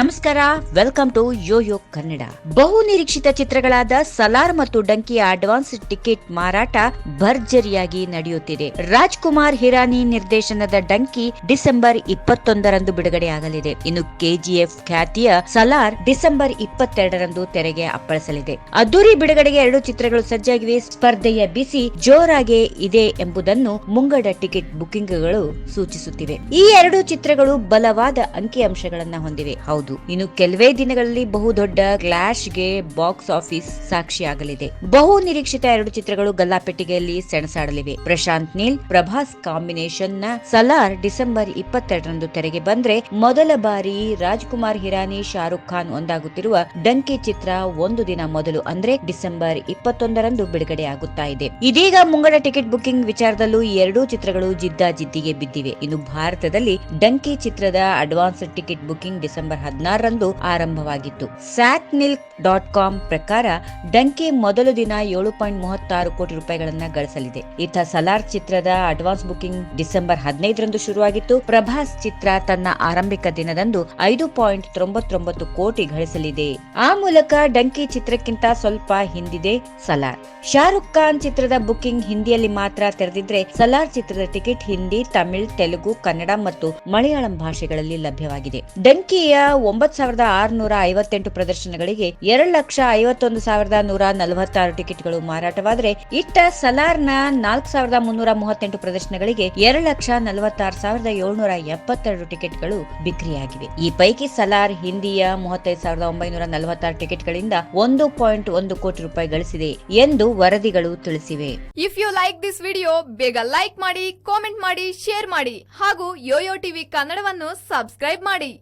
ನಮಸ್ಕಾರ welcome to yo yo Kannada ಬಹು ನಿರೀಕ್ಷಿತ ಚಿತ್ರಗಳಾದ ಸಲಾರ್ ಮತ್ತು ಡಂಕಿಯ ಅಡ್ವಾನ್ಸ್ ಟಿಕೆಟ್ ಮಾರಾಟ ಭರ್ಜರಿಯಾಗಿ ನಡೆಯುತ್ತಿದೆ. ರಾಜ್ಕುಮಾರ್ ಹಿರಾನಿ ನಿರ್ದೇಶನದ ಡಂಕಿ ಡಿಸೆಂಬರ್ ಇಪ್ಪತ್ತೊಂದರಂದು ಬಿಡುಗಡೆಯಾಗಲಿದೆ ಇನ್ನು ಕೆಜಿಎಫ್ ಖ್ಯಾತಿಯ ಸಲಾರ್ ಡಿಸೆಂಬರ್ ಇಪ್ಪತ್ತೆರಡರಂದು ತೆರೆಗೆ ಅಪ್ಪಳಿಸಲಿದೆ. ಅದ್ದೂರಿ ಬಿಡುಗಡೆಗೆ ಎರಡು ಚಿತ್ರಗಳು ಸಜ್ಜಾಗಿವೆ. ಸ್ಪರ್ಧೆಯ ಬಿಸಿ ಜೋರಾಗೆ ಇದೆ ಎಂಬುದನ್ನು ಮುಂಗಡ ಟಿಕೆಟ್ ಬುಕ್ಕಿಂಗ್ಗಳು ಸೂಚಿಸುತ್ತಿವೆ. ಈ ಎರಡು ಚಿತ್ರಗಳು ಬಲವಾದ ಅಂಕಿಅಂಶಗಳನ್ನ ಹೊಂದಿವೆ. ಹೌದು ಇನ್ನು ಕೆಲವೇ ದಿನಗಳಲ್ಲಿ ಬಹುದೊಡ್ಡ ಕ್ಲಾಶ್ಗೆ ಬಾಕ್ಸ್ ಆಫೀಸ್ ಸಾಕ್ಷಿಯಾಗಲಿದೆ. ಬಹು ನಿರೀಕ್ಷಿತ ಎರಡು ಚಿತ್ರಗಳು ಗಲ್ಲಾಪೆಟ್ಟಿಗೆಯಲ್ಲಿ ಸೆಣಸಾಡಲಿವೆ. ಪ್ರಶಾಂತ್ ನೀಲ್, ಪ್ರಭಾಸ್ ಕಾಂಬಿನೇಷನ್ನ ಸಲಾರ್ ಡಿಸೆಂಬರ್ ಇಪ್ಪತ್ತೆರಡರಂದು ತೆರೆಗೆ ಬಂದ್ರೆ ಮೊದಲ ಬಾರಿ ರಾಜ್ಕುಮಾರ್ ಹಿರಾನಿ ಶಾರುಖ್ ಖಾನ್ ಒಂದಾಗುತ್ತಿರುವ ಡಂಕಿ ಚಿತ್ರ ಒಂದು ದಿನ ಮೊದಲು ಅಂದ್ರೆ ಡಿಸೆಂಬರ್ ಇಪ್ಪತ್ತೊಂದರಂದು ಬಿಡುಗಡೆಯಾಗುತ್ತಾ ಇದೆ. ಇದೀಗ ಮುಂಗಡ ಟಿಕೆಟ್ ಬುಕಿಂಗ್ ವಿಚಾರದಲ್ಲೂ ಎರಡೂ ಚಿತ್ರಗಳು ಜಿದ್ದಾಜಿದ್ದಿಗೆ ಬಿದ್ದಿವೆ. ಇನ್ನು ಭಾರತದಲ್ಲಿ ಡಂಕಿ ಚಿತ್ರದ ಅಡ್ವಾನ್ಸ್ ಟಿಕೆಟ್ ಬುಕಿಂಗ್ ಡಿಸೆಂಬರ್ ಹದಿನಾರರಂದು ಆರಂಭವಾಗಿತ್ತು. ಸ್ಯಾಕ್ ನಿಲ್ಕ್ ಡಾಟ್ ಕಾಮ್ ಪ್ರಕಾರ ಡಂಕಿ ಮೊದಲು ದಿನ ಏಳು ಪಾಯಿಂಟ್ ಮೂವತ್ತಾರು ಕೋಟಿ ರೂಪಾಯಿಗಳನ್ನ ಗಳಿಸಲಿದೆ. ಇತ್ತ ಸಲಾರ್ ಚಿತ್ರದ ಅಡ್ವಾನ್ಸ್ ಬುಕಿಂಗ್ ಡಿಸೆಂಬರ್ ಹದಿನೈದರಂದು ಶುರುವಾಗಿತ್ತು. ಪ್ರಭಾಸ್ ಚಿತ್ರ ತನ್ನ ಆರಂಭಿಕ ದಿನದಂದು ಐದು ಪಾಯಿಂಟ್ ತೊಂಬತ್ತೊಂಬತ್ತು ಕೋಟಿ ಗಳಿಸಲಿದೆ. ಆ ಮೂಲಕ ಡಂಕಿ ಚಿತ್ರಕ್ಕಿಂತ ಸ್ವಲ್ಪ ಹಿಂದಿದೆ ಸಲಾರ್. ಶಾರುಖ್ ಖಾನ್ ಚಿತ್ರದ ಬುಕಿಂಗ್ ಹಿಂದಿಯಲ್ಲಿ ಮಾತ್ರ ತೆರೆದಿದ್ರೆ ಸಲಾರ್ ಚಿತ್ರದ ಟಿಕೆಟ್ ಹಿಂದಿ, ತಮಿಳ್, ತೆಲುಗು, ಕನ್ನಡ ಮತ್ತು ಮಲಯಾಳಂ ಭಾಷೆಗಳಲ್ಲಿ ಲಭ್ಯವಾಗಿದೆ. ಡಂಕಿಯ ಒಂಬತ್ ಸಾವಿರದ ಆರುನೂರ ಐವತ್ತೆಂಟು ಪ್ರದರ್ಶನಗಳಿಗೆ ಎರಡು ಲಕ್ಷ ಐವತ್ತೊಂದು ಸಾವಿರದ ನೂರ ನಲವತ್ತಾರು ಟಿಕೆಟ್ಗಳು ಮಾರಾಟವಾದರೆ ಇಟ್ಟ ಸಲಾರ್ನ ನಾಲ್ಕು ಸಾವಿರದ ಮುನ್ನೂರ ಮೂವತ್ತೆಂಟು ಪ್ರದರ್ಶನಗಳಿಗೆ ಎರಡು ಲಕ್ಷ ನಲವತ್ತಾರು ಸಾವಿರದ ಏಳ್ನೂರ ಎಪ್ಪತ್ತೆರಡು ಟಿಕೆಟ್ಗಳು ಬಿಕ್ರಿಯಾಗಿವೆ. ಈ ಪೈಕಿ ಸಲಾರ್ ಹಿಂದಿಯ ಮೂವತ್ತೈದು ಸಾವಿರದ ಒಂಬೈನೂರ ನಲವತ್ತಾರು ಟಿಕೆಟ್ಗಳಿಂದ ಒಂದು ಪಾಯಿಂಟ್ ಒಂದು ಕೋಟಿ ರೂಪಾಯಿ ಗಳಿಸಿದೆ ಎಂದು ವರದಿಗಳು ತಿಳಿಸಿವೆ. If you like this video ಬೇಗ ಲೈಕ್ ಮಾಡಿ ಕಾಮೆಂಟ್ ಮಾಡಿ ಶೇರ್ ಮಾಡಿ ಹಾಗೂ ಯೋಯೋ ಟಿವಿ ಕನ್ನಡವನ್ನು ಸಬ್ಸ್ಕ್ರೈಬ್ ಮಾಡಿ.